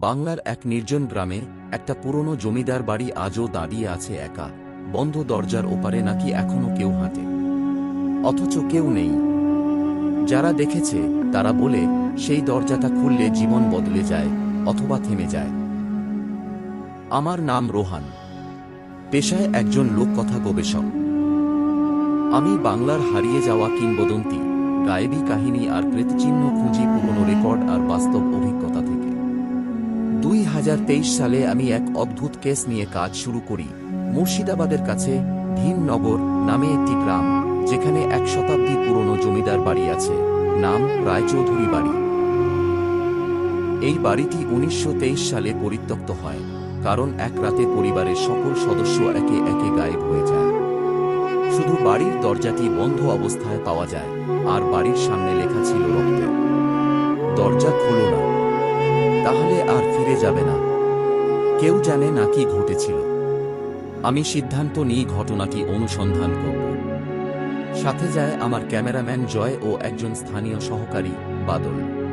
বাংলার এক নির্জন গ্রামে একটা পুরনো জমিদার বাড়ি আজও দাঁড়িয়ে আছে একা। বন্ধ দরজার ওপারে নাকি এখনও কেউ হাঁটে। অথচ কেউ নেই। যারা দেখেছে, তারা বলে, সেই দরজাটা খুললে জীবন বদলে যায়, অথবা থেমে যায়। আমার নাম রোহান। পেশায় একজন লোককথা গবেষক। আমি বাংলার হারিয়ে যাওয়া কিংবদন্তি, গায়েবী কাহিনী আর কৃতচিহ্ন খুঁজি পুরনো রেকর্ড আর বাস্তব অভিজ্ঞতা থেকে। দুই হাজার তেইশ সালে আমি এক অদ্ভুত কেস নিয়ে কাজ শুরু করি। মুর্শিদাবাদের কাছে ভীমনগর নামে একটি গ্রাম, যেখানে এক শতাব্দী পুরনো জমিদার বাড়ি আছে। নাম রায়চৌধুরী বাড়ি। এই বাড়িটি উনিশশো তেইশ সালে পরিত্যক্ত হয়, কারণ এক রাতে পরিবারের সকল সদস্য একে একে গায়েব হয়ে যায়। শুধু বাড়ির দরজাটি বন্ধ অবস্থায় পাওয়া যায়, আর বাড়ির সামনে লেখা ছিল রক্তে। দরজা খোলো না। তাহলে আর ফিরে যাবে না। কেউ জানে না কি ঘটেছিল। আমি সিদ্ধান্ত নিই ঘটনাটি অনুসন্ধান করব। সাথে যায় আমার ক্যামেরাম্যান জয় ও একজন স্থানীয় সহকারী, বাদল।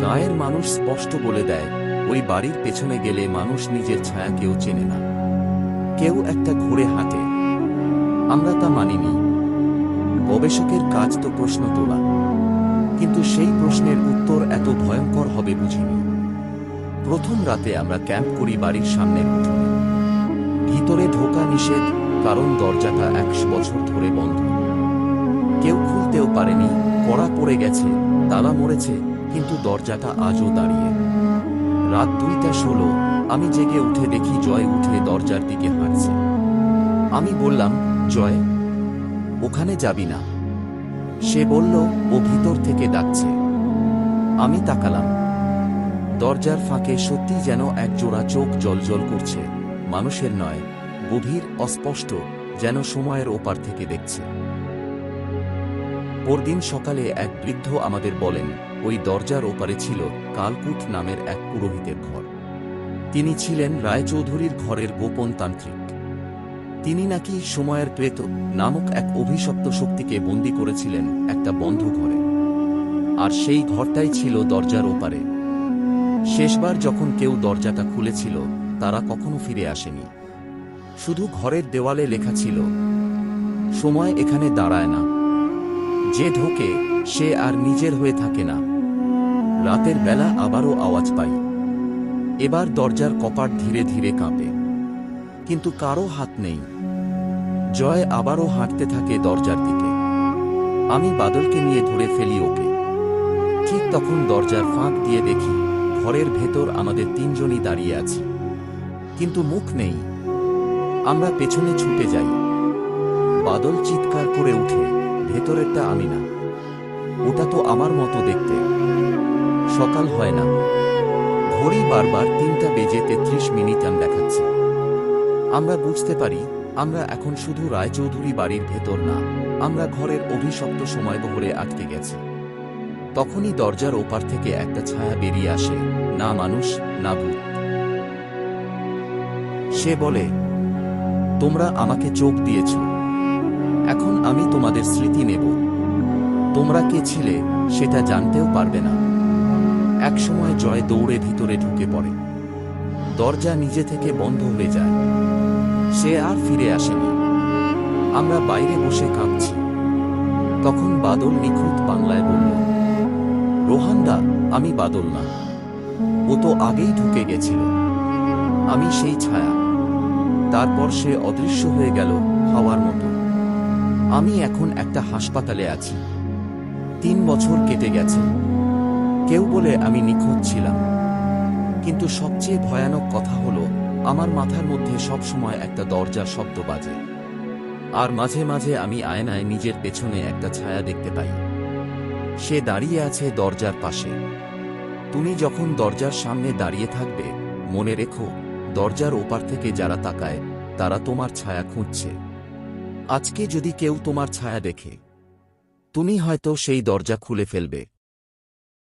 গায়ের মানুষ স্পষ্ট বলে দেয়, ওই বাড়ির পেছনে গেলে মানুষ নিজের ছায়া কেউ চেনে না। কেউ একটা ঘুরে হাঁটে। আমরা তা মানিনি। গবেষকের কাজ তো প্রশ্ন তোলা। কিন্তু সেই প্রশ্নের উত্তর এত ভয়ঙ্কর হবে বুঝিনি। প্রথম রাতে আমরা ক্যাম্প করি বাড়ির সামনে ভিতরে ঢোকা নিষেধ, কারণ দরজাটা একশো বছর ধরে বন্ধ। কেউ খুলতেও পারেনি, কড়া পড়ে গেছে, তালা মরেছে, কিন্তু দরজাটা আজও দাঁড়িয়ে। রাত দুইটা ষোলো, আমি জেগে উঠে দেখি জয় উঠে দরজার দিকে হাঁটছে। আমি বললাম, জয়, ওখানে যাবি না? সে বলল, ও ভিতর থেকে ডাকছে। আমি তাকালাম। দরজার ফাঁকে সত্যি যেন এক জোড়া চোখ জলজল করছে। মানুষের নয়, গভীর, অস্পষ্ট, যেন সময়ের ওপার থেকে দেখছে। পরদিন সকালে এক বৃদ্ধ আমাদের বলেন, ওই দরজার ওপারে ছিল কালকুট নামের এক পুরোহিতের ঘর। তিনি ছিলেন রায়চৌধুরীর ঘরের গোপন তান্ত্রিক। তিনি নাকি সময়ের প্রেত নামক এক অভিশপ্ত শক্তিকে বন্দী করেছিলেন একটা বন্ধ ঘরে। আর সেই ঘরটাই ছিল দরজার ওপারে। শেষবার যখন কেউ দরজাটা খুলেছিল, তারা কখনো ফিরে আসেনি। শুধু ঘরের দেওয়ালে লেখা ছিল, সময় এখানে দাঁড়ায় না। যে ঢোকে, সে আর নিজের হয়ে থাকে না। রাতের বেলা আবারও আওয়াজ পাই। এবার দরজার কপাট ধীরে ধীরে কাঁপে। কিন্তু কারও হাত নেই। জয় আবারও হাঁটতে থাকে দরজার দিকে। আমি বাদলকে নিয়ে ধরে ফেলি ওকে। ঠিক তখন দরজার ফাঁক দিয়ে দেখি ঘরের ভেতর আমাদের তিনজনই দাঁড়িয়ে আছি। কিন্তু মুখ নেই। আমরা পেছনে ছুটে যাই। বাদল চিৎকার করে উঠে, ভেতরেরটা আমি না। ওটা তো আমার মতো দেখতে। সকাল হয় না। ঘড়ি বারবার তিনটা বেজে তেত্রিশ মিনিট আন দেখাচ্ছে। আমরা বুঝতে পারি, আমরা এখন শুধু রায়চৌধুরী বাড়ির ভেতর না, আমরা ঘরের অভিশপ্ত সময় বহরে আটকে গেছি। তখনই দরজার ওপার থেকে একটা ছায়া বেরিয়ে আসে, না মানুষ, না ভূত। সে বলে, তোমরা আমাকে চোখ দিয়েছ। এখন আমি তোমাদের স্মৃতি নেব। তোমরা কে ছিলে সেটা জানতেও পারবে না। একসময় জয় দৌড়ে ভিতরে ঢুকে পড়ে। দরজা নিজে থেকে বন্ধ হয়ে যায়। সে আর ফিরে আসেনি। আমরা বাইরে বসে কাঁদছি তখন বাদল নিখুঁত বাংলায় বলল রোহানদা, আমি বাদল না। ও তো আগেই ঢুকে গেছিল। আমি সেই ছায়া। তারপর সে অদৃশ্য হয়ে গেল হাওয়ার মতো। আমি এখন একটা হাসপাতালে আছি। তিন বছর কেটে গেছে। কেউ বলে আমি নিখোঁজ ছিলাম। কিন্তু সবচেয়ে ভয়ানক কথা হলো, আমার মাথার মধ্যে সবসময় একটা দরজার শব্দ বাজে। আর মাঝে মাঝে আমি আয়নায় নিজের পেছনে একটা ছায়া দেখতে পাই। সে দাঁড়িয়ে আছে দরজার পাশে। তুমি যখন দরজার সামনে দাঁড়িয়ে থাকবে, মনে রেখো, দরজার ওপার থেকে যারা তাকায়, তারা তোমার ছায়া খুঁজছে। আজকে যদি কেউ তোমার ছায়া দেখে, তুমি হয়তো সেই দরজা খুলে ফেলবে।